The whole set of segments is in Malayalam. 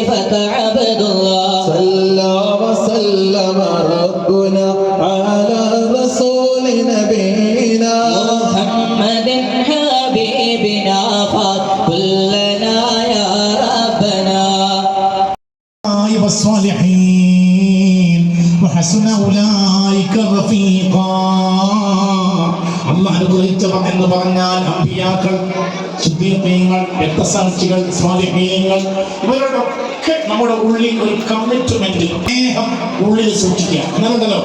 كيف عبد الله؟ صلى وسلم ربنا على رسول نبينا. محمد حبيبنا فكلنا يا ربنا. طيب الصالحين وحسن أولئك رفيقا. എന്ന് പറഞ്ഞാൽ അമ്പിയാക്കൾ ശുദ്ധീകങ്ങൾ രക്തസാക്ഷികൾ സ്വാലിഹീങ്ങൾ ഇവരോടൊക്കെ നമ്മുടെ ഉള്ളിൽ ഒരു കമ്മിറ്റ്മെന്റ് സ്നേഹം ഉള്ളിൽ സൂക്ഷിക്കുക. എന്നുണ്ടല്ലോ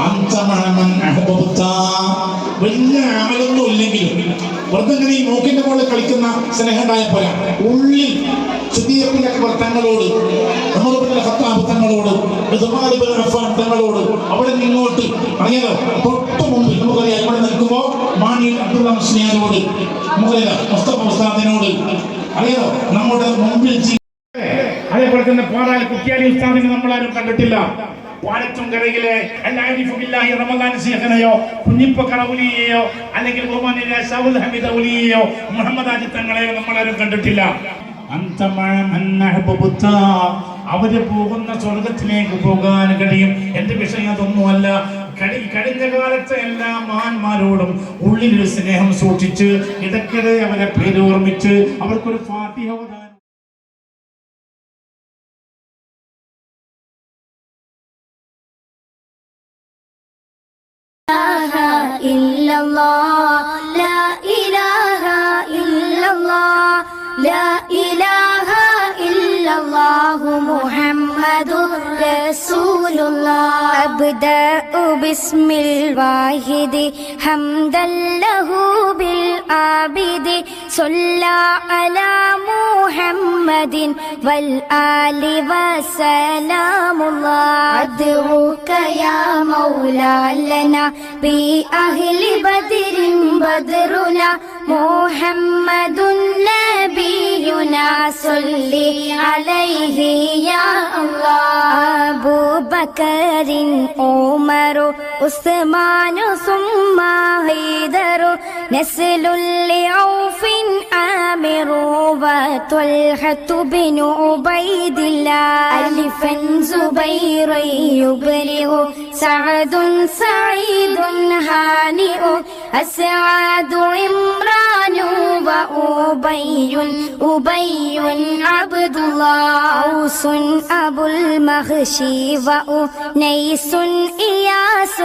അന്തമണമൻ അഹബുത്ത. വലിയ അമലൊന്നും ഇല്ലെങ്കിലും വെറുതെ ഈ മൂക്കിന്റെ മുകളിൽ കളിക്കുന്ന സ്നേഹം പോലെ ഉള്ളിൽ ശുദ്ധീകരണ തങ്ങളോട് നമ്മുടെ ഖത്താബ് തങ്ങളോട് ഉസ്മാൻ ഇബ്നു അഫ്ഫാൻ തങ്ങളോട് അവിടെ നിന്നോട്ട് അറിയാലോ തൊട്ട് മുമ്പ് നമുക്കറിയാം ഇവിടെ നിൽക്കുമ്പോൾ നമുക്കറിയാം മുസ്തഫ ഉസ്താദിനോട് അറിയോ നമ്മുടെ മുമ്പിൽ അതേപോലെ തന്നെ പാറാൽ കുട്ടിയാലി ഉസ്താദിനെ നമ്മളാരും കുഞ്ഞിപ്പ അല്ലെങ്കിൽ നമ്മളാരും കണ്ടിട്ടില്ല. അവർ പോകുന്ന സ്വർഗത്തിലേക്ക് പോകാൻ കഴിയും. എന്റെ വിഷയം അതൊന്നുമല്ല. കഴി കഴിഞ്ഞ കാലത്തെ എല്ലാ മാന്മാരോടും ഉള്ളിലൊരു സ്നേഹം സൂക്ഷിച്ച് ഇടയ്ക്കിടെ അവരെ പേര് ഓർമ്മിച്ച് അവർക്കൊരു ഫാത്തിഹ ഓതാൻ إله إلا الله لا إله إلا الله لا إله إلا الله محمد رسول الله أبدأ باسم الواحد حمدا له بالعابد صلى على محمد والآل وسلام الله أدعوك يا مولا لنا بأهل بدر بدرنا محمد نبينا صل عليه بكر عمر عثمان ثم حيدر نسل لعوف عامر وطلحة بن عبيد الله ألفا زبير يبلغ سعد سعيد هانئ أسعد عمران وأبي أبي عبد الله أوس أبو المغشي وأنيس إياس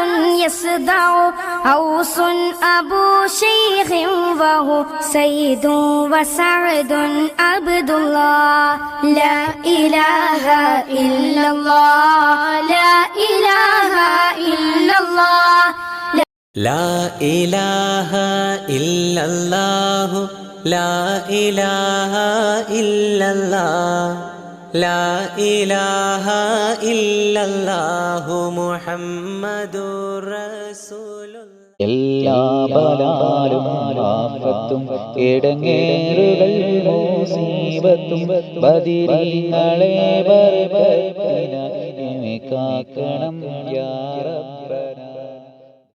يصدع أوس أبو شيخ وهو سيد وسعد عبد الله. لا إله إلا الله. لا إله إلا الله. لا إله إلا الله لا إله إلا الله لا إله إلا الله محمد رسول الله എല്ലാ ബലാലും ആഫത്തും ഇടങ്ങേറുകൾ മൂസീബത്തും ബദിരീങ്ങളെ ബർക്കത്തിന കാക്കണം യാ റബ്ബ്